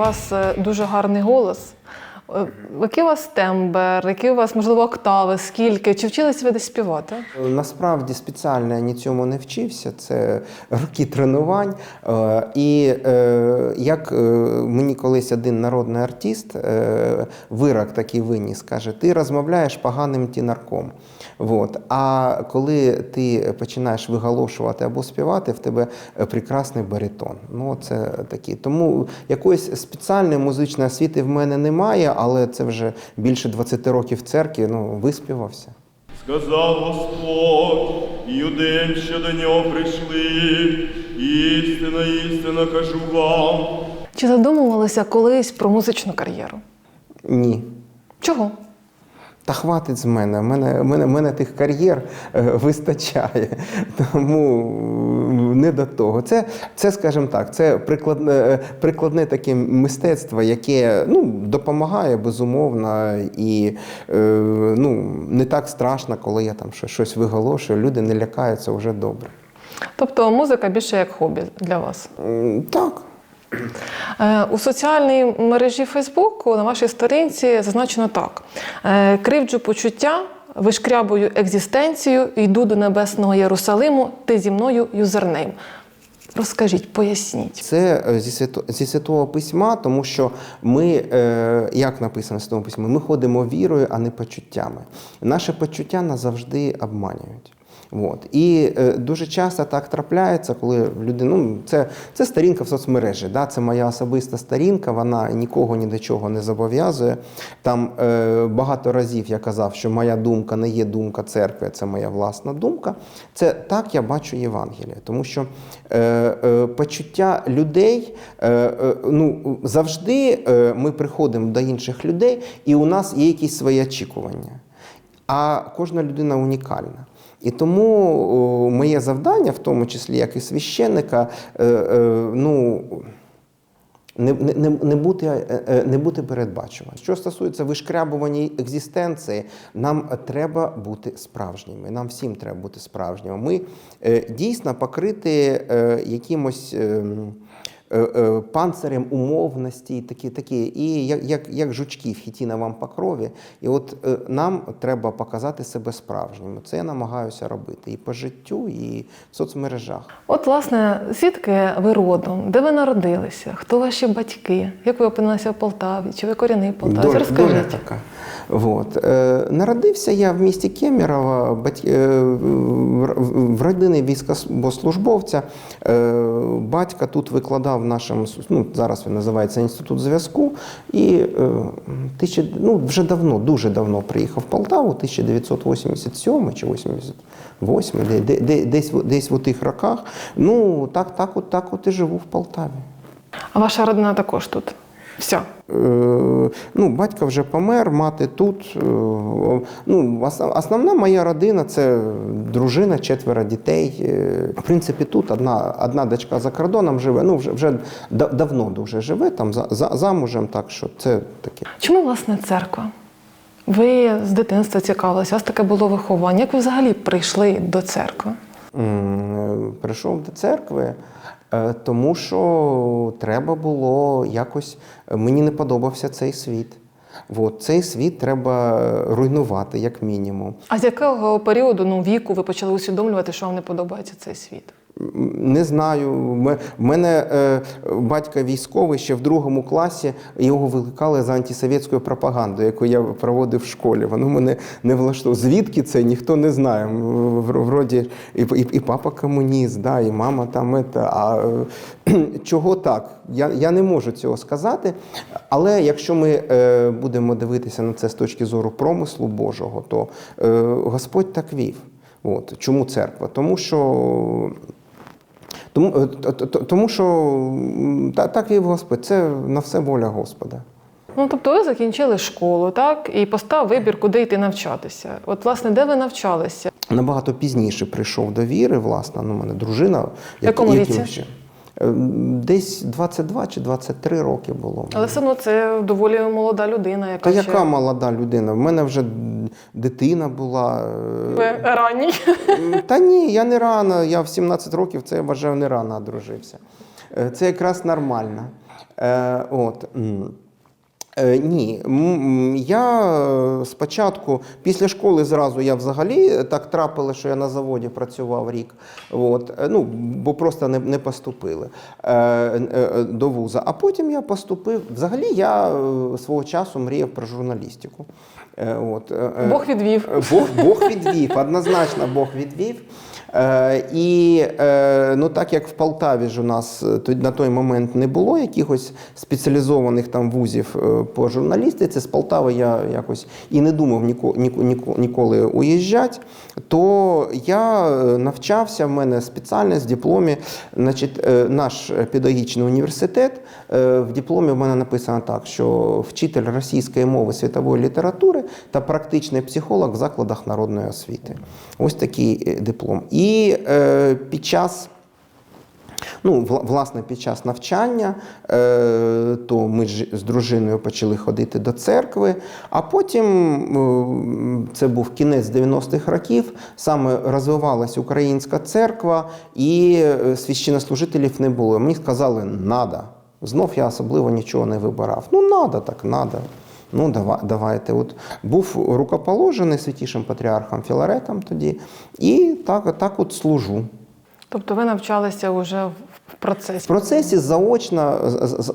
вас е, дуже гарний голос. Е, Який у вас тембр, які у вас, можливо, октави, скільки? Чи вчились ви десь співати? Насправді спеціально я ні цьому не вчився. Це роки тренувань. Е, І е, як е, мені колись один народний артист е, вирок такий виніс, каже: ти розмовляєш поганим тінарком. Вот. А коли ти починаєш виголошувати або співати, в тебе е, прекрасний баритон. Ну, це такі. Тому якоїсь спеціальної музичної освіти в мене немає, але це вже більше 20 років в церкві, ну, виспівався. Сказав Господь, юдим, що до нього прийшли, істина, істина кажу вам. Чи задумувалися колись про музичну кар'єру? Ні. Чого? Та хватить з мене. Мене, мене, мене тих кар'єр е, вистачає. Тому не до того. Це, це скажімо так, це прикладне, е, прикладне таке мистецтво, яке ну, допомагає безумовно, і е, ну, не так страшно, коли я там щось виголошую. Люди не лякаються вже добре. Тобто музика більше як хобі для вас. Так. Е, У соціальній мережі Фейсбуку на вашій сторінці зазначено так: Е, кривджу почуття, вишкрябую екзистенцію, йду до небесного Єрусалиму, ти зі мною юзернейм. Розкажіть, поясніть. Це е, зі, свято, зі святого письма, тому що ми, як написано в святому письмі, ми ходимо вірою, а не почуттями. Наші почуття нас завжди обманюють. От. І е, дуже часто так трапляється, коли людина, ну, це, це сторінка в соцмережі, да? це моя особиста сторінка, вона нікого ні до чого не зобов'язує. Там е, багато разів я казав, що моя думка не є думка церкви, це моя власна думка. Це так я бачу Євангеліє, тому що е, е, почуття людей е, е, ну, завжди е, ми приходимо до інших людей, і у нас є якісь свої очікування. А кожна людина унікальна. І тому моє завдання, в тому числі як і священника, е, е, ну, не, не, не- бути, е, не бути передбачуваним. Що стосується вишкрябування екзистенції, нам треба бути справжніми. Нам всім треба бути справжніми. Ми дійсно покриті якимось. Е, е, Панцирем умовності, і такі, такі, і як, як, як жучки в хітіновому покрові. І от е, нам треба показати себе справжніми. Це я намагаюся робити і по життю, і в соцмережах. От, власне, звідки ви родом, де ви народилися, хто ваші батьки, як ви опинилися в Полтаві, чи ви корінний Полтаві? Доля, Розкажіть. доля така. Вот. Е, народився я в місті Кемерово, е, в, родині військовослужбовця. Е, батька тут викладав в нашому, ну, зараз він називається Інститут зв'язку. І ну, вже давно, дуже давно приїхав в Полтаву, 1987 чи 88, де, де, де, десь, десь в тих роках. Ну, так, так, от, так от і живу в Полтаві. А ваша родина також тут. Все. Ну, батько вже помер, мати тут. Е, Ну, основна моя родина це дружина, четверо дітей. Е, В принципі, тут одна, одна дочка за кордоном живе, ну вже, вже давно дуже живе, там за, за, замужем, так що це таке. Чому власне церква? Ви з дитинства цікавилися, у вас таке було виховання. Як ви взагалі прийшли до церкви? Е, Прийшов до церкви, тому що треба було якось. Мені не подобався цей світ. От, цей світ треба руйнувати, як мінімум. А з якого періоду ну, віку ви почали усвідомлювати, що вам не подобається цей світ? Не знаю. В мене е, батько військовий ще в другому класі його викликали за антисовєтською пропагандою, яку я проводив в школі. Воно мене не влаштовує. Звідки це ніхто не знає. Вроді і, і, і папа комуніст, да, і мама там. ета, а чого так? Я, я не можу цього сказати. Але якщо ми е, будемо дивитися на це з точки зору промислу Божого, то е, Господь так вів. От. Чому церква? Тому що тому, е, тому що та- так вів Господь, це на все воля Господа. Ну, тобто ви закінчили школу, так, і постав вибір, куди йти навчатися. От, власне, де ви навчалися? Набагато пізніше прийшов до віри, власне, ну, у мене дружина. В якому віці? Ще. Е, Десь 22 чи 23 роки було. Але все одно це доволі молода людина, яка Та ще яка молода людина? В мене вже дитина була. е, ви ранній. Та ні, я не рано. Я в 17 років це я вважаю не рано одружився. Е, Це якраз нормально. Е, От. Е, Ні, я е, спочатку, після школи зразу я взагалі так трапило, що я на заводі працював рік, от, е, ну, бо просто не, не поступили е, е, до вуза. А потім я поступив. Взагалі я е, свого часу мріяв про журналістику. Е, От, е, е, Бог відвів. Бог, Бог відвів, однозначно Бог відвів. Е, і е, ну, так як в Полтаві ж у нас е, на той момент не було якихось спеціалізованих там вузів по журналістиці, з Полтави я якось і не думав ніко, ніко, ніко, ніколи уїжджати, то я навчався, в мене спеціальність в дипломі, значить, наш педагогічний університет. В дипломі в мене написано так, що вчитель російської мови світової літератури та практичний психолог в закладах народної освіти. Ось такий диплом. І е, під час. Ну, власне, під час навчання, е, то ми ж з дружиною почали ходити до церкви, а потім е, це був кінець 90-х років, саме розвивалася українська церква, і е, священнослужителів не було. Мені сказали, надо. Знов я особливо нічого не вибирав. Ну, надо, так надо. Ну, давай, давайте. От був рукоположений святішим патріархом Філаретом тоді, і так, так от служу. Тобто ви навчалися вже в в В процесі. процесі заочно,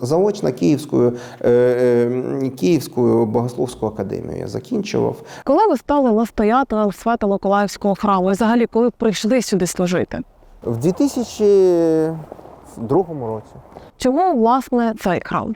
заочно Київською, е, е, Київською богословську академію я закінчував. Коли ви стали настоятелем Свято-Миколаївського храму, і взагалі коли прийшли сюди служити? В 2002 році. Чому власне цей храм?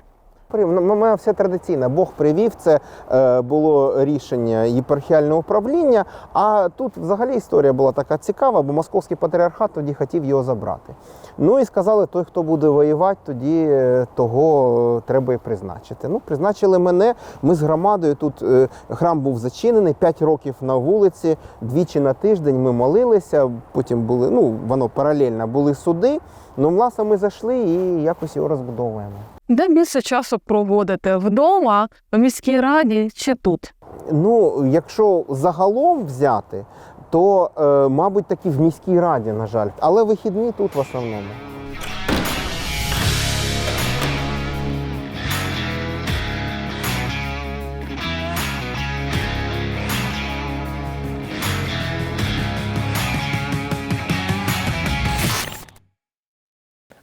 У мене все традиційно. Бог привів це е, було рішення єпархіального управління. А тут взагалі історія була така цікава, бо московський патріархат тоді хотів його забрати. Ну і сказали, той, хто буде воювати, тоді е, того треба і призначити. Ну, призначили мене. Ми з громадою тут е, храм був зачинений 5 років на вулиці, двічі на тиждень ми молилися. Потім були, ну воно паралельно були суди. Ну, власне, ми зайшли і якось його розбудовуємо. Де більше часу проводите вдома, в міській раді чи тут? Ну, якщо загалом взяти, то, е, мабуть, таки в міській раді, на жаль. Але вихідні тут в основному.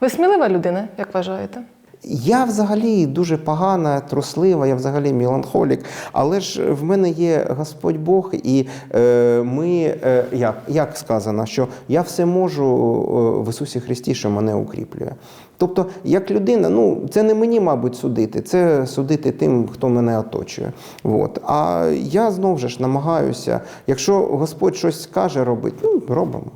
Ви смілива людина, як вважаєте? Я взагалі дуже погана, труслива, я взагалі меланхолік, але ж в мене є Господь Бог, і е, ми, е, як, як сказано, що я все можу е, в Ісусі Христі, що мене укріплює. Тобто, як людина, ну це не мені, мабуть, судити, це судити тим, хто мене оточує. От. А я знову ж намагаюся, якщо Господь щось скаже робити, ну робимо.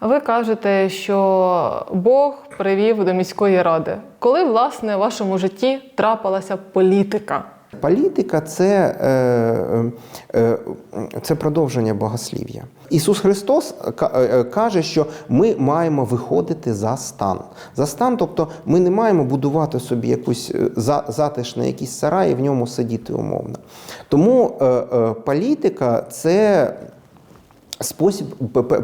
Ви кажете, що Бог привів до міської ради. Коли, власне, в вашому житті трапилася політика? Політика це, е, е, це продовження богослів'я. Ісус Христос е, каже, що ми маємо виходити за стан. За стан, тобто ми не маємо будувати собі якусь е, за- затишний якийсь сарай і в ньому сидіти умовно. Тому політика це спосіб,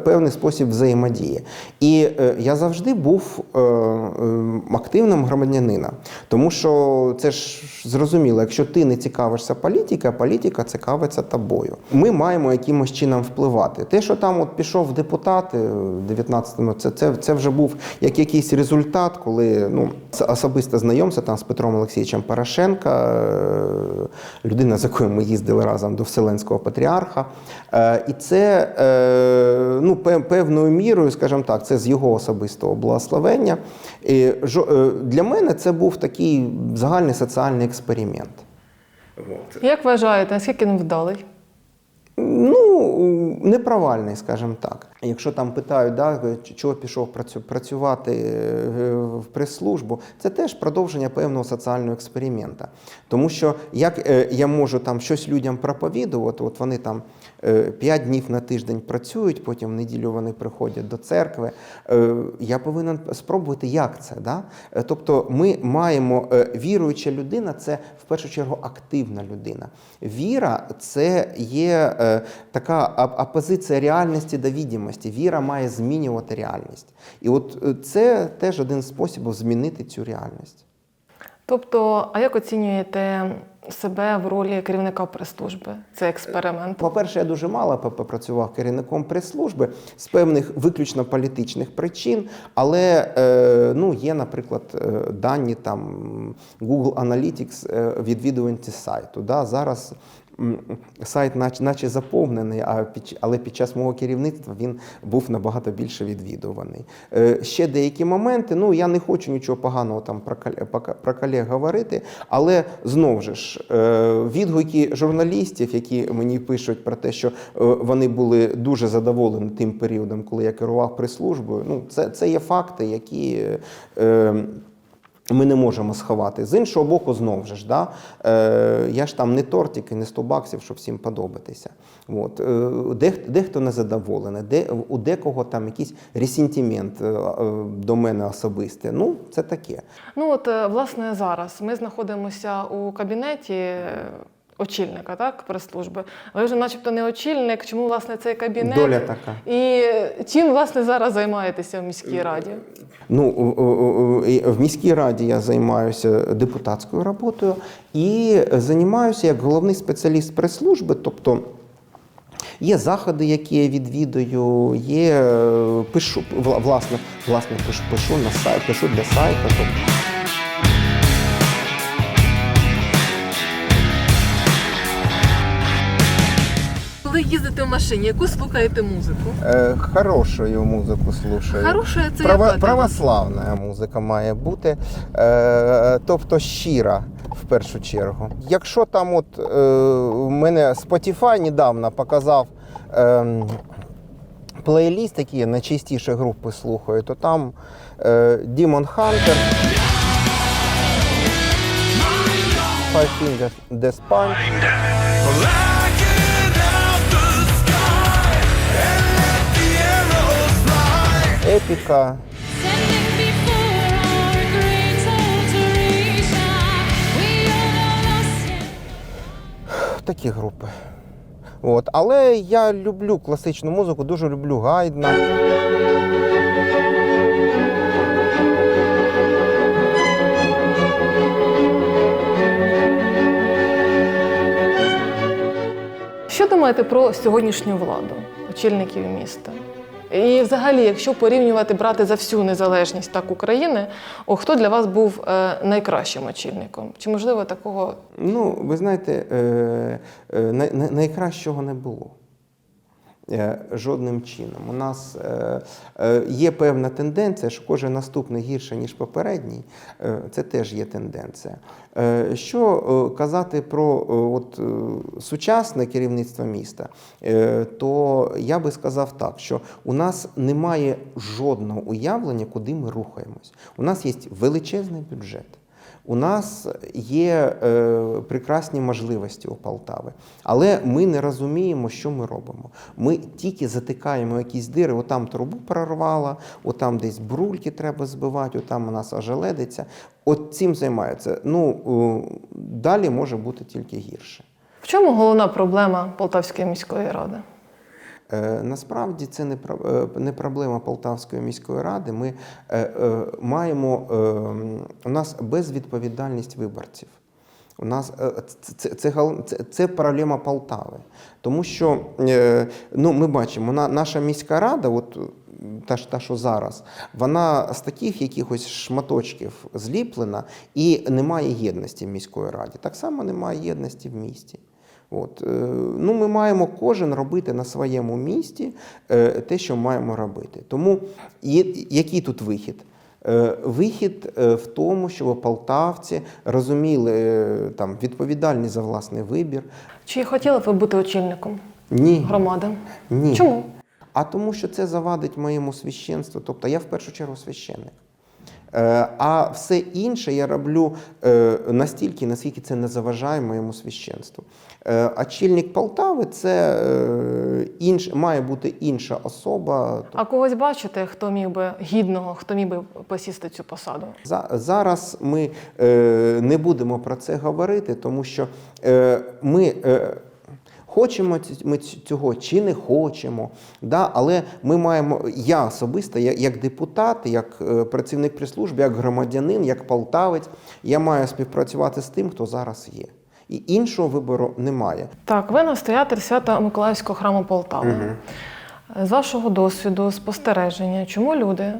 певний спосіб взаємодії. І е, я завжди був е, е, активним громадянином, тому що це ж зрозуміло, якщо ти не цікавишся політикою, політика цікавиться тобою. Ми маємо якимось чином впливати. Те, що там от пішов в 19-му, це, це, це вже був як якийсь результат, коли ну, це особисте знайомство там з Петром Олексійовичем Порошенка, е, людина, з якою ми їздили разом до Вселенського патріарха. Е, І це е, ну, певною мірою, скажімо так, це з його особистого благословення. І е, Для мене це був такий загальний соціальний експеримент. Як вважаєте, наскільки він вдалий? Ну, непровальний, скажімо так. Якщо там питають, да, чого пішов працювати е, в прес-службу, це теж продовження певного соціального експеримента. Тому що як е, я можу там щось людям проповідувати, от вони там е, п'ять днів на тиждень працюють, потім в неділю вони приходять до церкви. е, Я повинен спробувати, як це. Да? Е, Тобто ми маємо віруюча людина це в першу чергу активна людина. Віра це є така віра, а, а позиція реальності до відомості. Віра має змінювати реальність. І от це теж один з способів змінити цю реальність. Тобто, а як оцінюєте себе в ролі керівника прес-служби? Це експеримент. По-перше, я дуже мало попрацював керівником прес-служби з певних виключно політичних причин, але е, ну, є, наприклад, е, дані там Google Analytics відвідуванці сайту. Да? Зараз сайт наче, наче заповнений, а під, але під час мого керівництва він був набагато більше відвідуваний. Е, ще деякі моменти, ну я не хочу нічого поганого там про, про колег говорити, але знову ж е, відгуки журналістів, які мені пишуть про те, що е, вони були дуже задоволені тим періодом, коли я керував прес-службою, ну це, це є факти, які. Е, ми не можемо сховати. З іншого боку, знову ж, да, е, я ж там не тортик і не 100 баксів, щоб всім подобатися. От. Е, Дехто дехто незадоволений, де, у декого там якийсь ресентимент е, е, до мене особисте. Ну, це таке. Ну от е, власне зараз ми знаходимося у кабінеті очільника, так, прес-служби. Ви вже, начебто, не очільник. Чому власне цей кабінет? Доля така. І чим власне зараз займаєтеся в міській раді? Ну, в міській раді я займаюся депутатською роботою і займаюся як головний спеціаліст прес-служби, тобто. Є заходи, які я відвідую, є е, пишу власне, власне пишу, пишу на сайт, пишу для сайту. Їздите в машині, яку слухаєте музику? е, хорошою музику слушаю. Хороша це Право, яка? православна музика має бути, е, тобто щира в першу чергу. Якщо там от е, мене Spotify недавно показав е, плейліст, який я найчастіше групи слухаю, то там е, Demon Hunter, Five Fingers Death Punch, lost такі групи. От. Але я люблю класичну музику, дуже люблю Гайдна. Що думаєте про сьогоднішню владу, очільників міста? І взагалі, якщо порівнювати брати за всю незалежність так України, о, хто для вас був е, найкращим очільником? Чи можливо такого Ну, ви знаєте, е, е, най- най- найкращого не було. Е, Жодним чином. У нас е, е, є певна тенденція, що кожен наступний гірше, ніж попередній. Це теж є тенденція. Що казати про от, сучасне керівництво міста, то я би сказав так, що у нас немає жодного уявлення, куди ми рухаємось. У нас є величезний бюджет. У нас є е, прекрасні можливості у Полтави, але ми не розуміємо, що ми робимо. Ми тільки затикаємо якісь дири, отам трубу прорвала, отам десь брульки треба збивати, отам у нас ожеледиться. От цим займаються. Ну е, далі може бути тільки гірше. в чому головна проблема Полтавської міської ради? Е, Насправді це е, не проблема Полтавської міської ради. Ми е, маємо у нас безвідповідальність виборців. У нас це, це, це, це, проблема Полтави. Тому що ну, ми бачимо, наша міська рада, от та, та, що зараз, вона з таких якихось шматочків зліплена і немає єдності в міської раді. Так само немає єдності в місті. От, е, ну, ми маємо кожен робити на своєму місці е, те, що маємо робити. Тому є, який тут вихід? Е, Вихід в тому, щоб полтавці розуміли там, відповідальність за власний вибір. Чи хотіли б ви бути очільником Ні. громади? Ні. Чому? А тому, що це завадить моєму священству. Тобто я в першу чергу священник. Е, А все інше я роблю е, настільки, наскільки це не заважає моєму священству. Е, Очільник Полтави це інш, має бути інша особа. А когось бачите, хто міг би гідного, хто міг би посісти цю посаду? За- Зараз ми не будемо про це говорити, тому що ми Хочемо ми цього чи не хочемо. Да? Але ми маємо, я особисто, я- як депутат, як е, працівник прес-служби, як громадянин, як полтавець, я маю співпрацювати з тим, хто зараз є. І іншого вибору немає. Так, ви настоятель свята Миколаївського храму Полтави. З вашого досвіду, спостереження, чому люди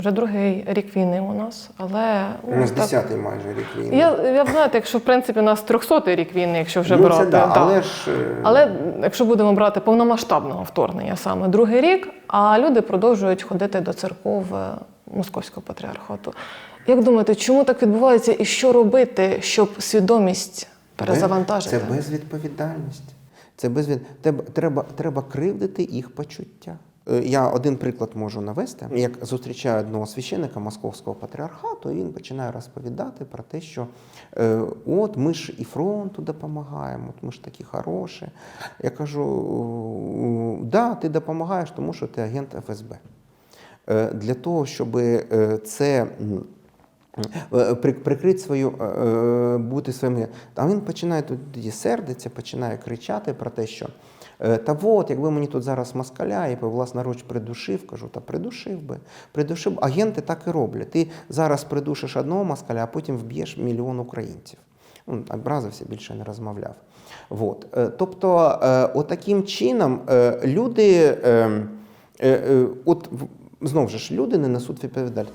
вже другий рік війни у нас, але У нас ну, так- майже рік війни. Я, я знаєте, якщо в принципі у нас 300-й рік війни, якщо вже ну, брати. це да, так. але ж е, Але якщо будемо брати повномасштабного вторгнення саме другий рік, а люди продовжують ходити до церков е, Московського патріархату. Як думаєте, чому так відбувається і що робити, щоб свідомість перезавантажити? Це безвідповідальність. Це безвід... треба, треба, треба кривдити їх почуття. Е, Я один приклад можу навести. Як зустрічаю одного священника Московського патріархату, він починає розповідати про те, що е, от ми ж і фронту допомагаємо, от ми ж такі хороші. Я кажу: «Е, да, ти допомагаєш, тому що ти агент ФСБ. Для того, щоб це. прикрити свою, бути своїм. А він починає тоді сердиться, починає кричати про те, що та от, якби мені тут зараз москаля і власноруч придушив, кажу, та придушив би. Придушив. Агенти так і роблять. Ти зараз придушиш одного москаля, а потім вб'єш мільйон українців. Ну, образився, більше не розмовляв. Вот. Е, Тобто, е, отаким чином е, люди, е, е, е, от знову ж люди не несуть відповідальність.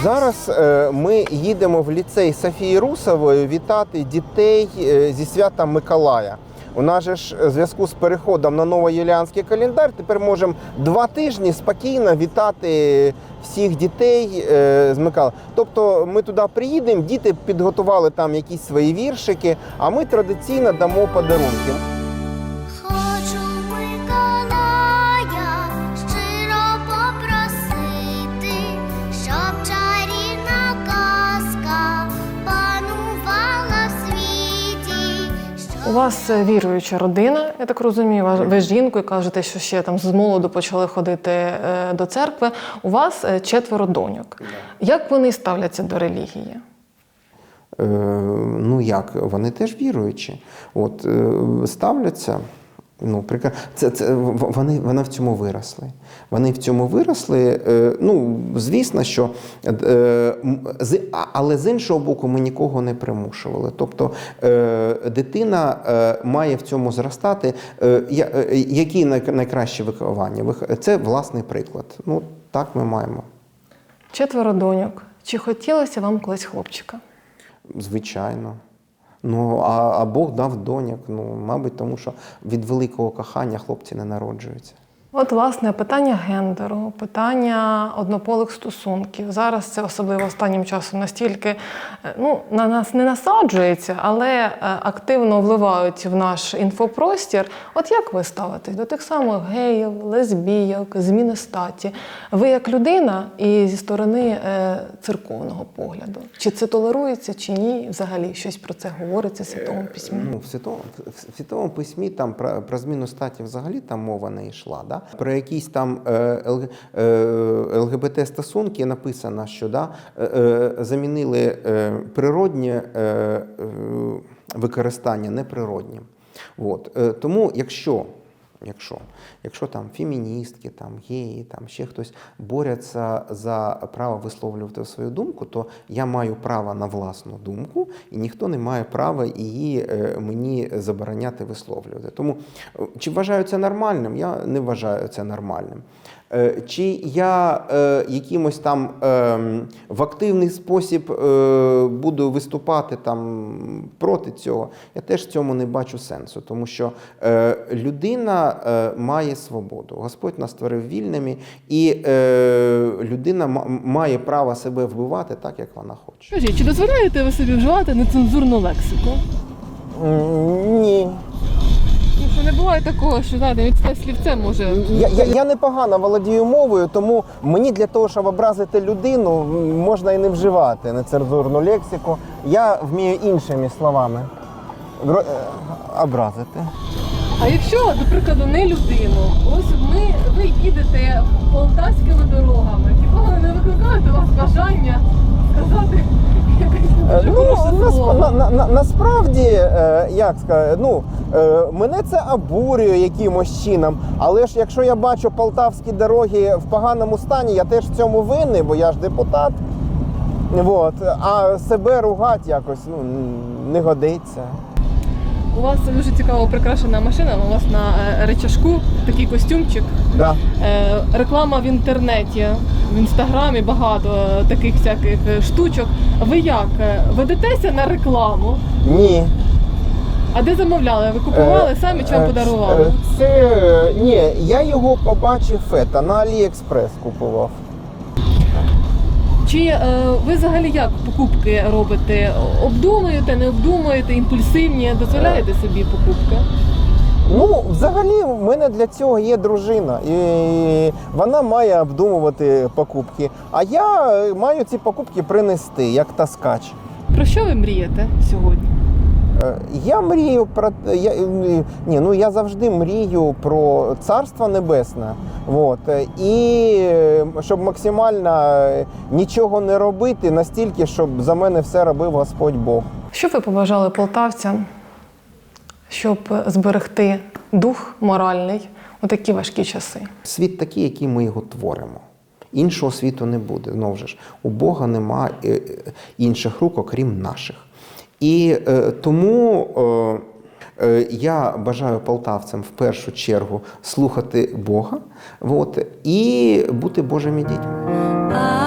Зараз е, ми їдемо в ліцей Софії Русової вітати дітей е, зі свята Миколая. У нас же ж е, зв'язку з переходом на новоюліанський календар тепер можемо два тижні спокійно вітати всіх дітей з Миколая. Тобто ми туди приїдемо, діти підготували там якісь свої віршики, а ми традиційно дамо подарунки. У вас е, віруюча родина, я так розумію. Ви- з жінкою кажете, що ще там з молоду почали ходити е, до церкви. У вас е, четверо доньок. Як вони ставляться до релігії? Е, ну як, вони теж віруючі. От, е, ставляться. Ну, це, це, вони, вони в цьому виросли. Вони в цьому виросли. Е, ну, звісно, що, е, з, але з іншого боку, ми нікого не примушували. Тобто е, дитина е, має в цьому зростати. Е, е, які найкраще виховання? Це власний приклад. Ну, так ми маємо. Четверо доньок. Чи хотілося вам колись хлопчика? Звичайно. Ну, а, а Бог дав доньок. Ну, мабуть, тому що від великого кохання хлопці не народжуються. От, власне, питання гендеру, питання однополих стосунків. Зараз це особливо останнім часом настільки е, ну, на нас не насаджується, але е, активно вливають в наш інфопростір. От як ви ставитесь до тих самих геїв, лесбійок, зміни статі? Ви як людина і зі сторони е, церковного погляду. Чи це толерується, чи ні? Взагалі щось про це говориться в святому письмі? Ну, в святому, в святому письмі там про, про зміну статі взагалі там мова не йшла. Да? Про якісь там е, ЛГ, е, написано, що да, е, замінили природнє використання неприроднім. От. Тому, якщо Якщо, якщо там феміністки, там геї, там ще хтось борються за право висловлювати свою думку, то я маю право на власну думку, і ніхто не має права її е, мені забороняти висловлювати. Тому е, чи вважаю це нормальним? Я не вважаю це нормальним. Е, Чи я е, якимось там е, в активний спосіб е, буду виступати там проти цього, я теж в цьому не бачу сенсу, тому що е, людина е, має свободу. Господь нас створив вільними, і е, людина має право себе вбивати так, як вона хоче. Скажіть, чи дозволяєте ви собі вживати нецензурну лексику? Ні. Ну, що не буває такого, що знаєте, від ста слівцем може. Я, я, я непогано володію мовою, тому мені для того, щоб образити людину, можна і не вживати нецензурну лексику. Я вмію іншими словами е, образити. А якщо, до прикладу, не людину, ось ми ви їдете полтавськими дорогами, хіба не викликають у вас бажання сказати якесь Ну, слово? на, на, на, насправді, е, як сказати, ну, е, мене це обурює якимось чином. Але ж якщо я бачу полтавські дороги в поганому стані, я теж в цьому винний, бо я ж депутат. Вот. А себе ругати якось ну, не годиться. У вас дуже цікаво прикрашена машина. У вас на е, речашку такий костюмчик. Да. Е, реклама в інтернеті, в інстаграмі багато е, таких всяких штучок. Ви як? Ведетеся на рекламу? Ні. А де замовляли? Ви купували самі чи вам подарували? Це ні, я його побачив ета, на Аліекспрес купував. Чи е, ви взагалі як покупки робите? Обдумуєте, не обдумуєте, імпульсивні, дозволяєте собі покупки? Ну, взагалі, в мене для цього є дружина, і вона має обдумувати покупки. А я маю ці покупки принести, як таскач. Про що ви мрієте сьогодні? Е, Я мрію про я, е, ні, ну я завжди мрію про царство небесне. Вот. е, І щоб максимально нічого не робити, настільки, щоб за мене все робив Господь Бог. Що ви побажали полтавцям, щоб зберегти дух моральний у такі важкі часи? Світ такий, який ми його творимо. Іншого світу не буде. Знову ж у Бога нема інших рук, окрім наших. І е, тому е, е, я бажаю полтавцям в першу чергу слухати Бога от, і бути Божими дітьми.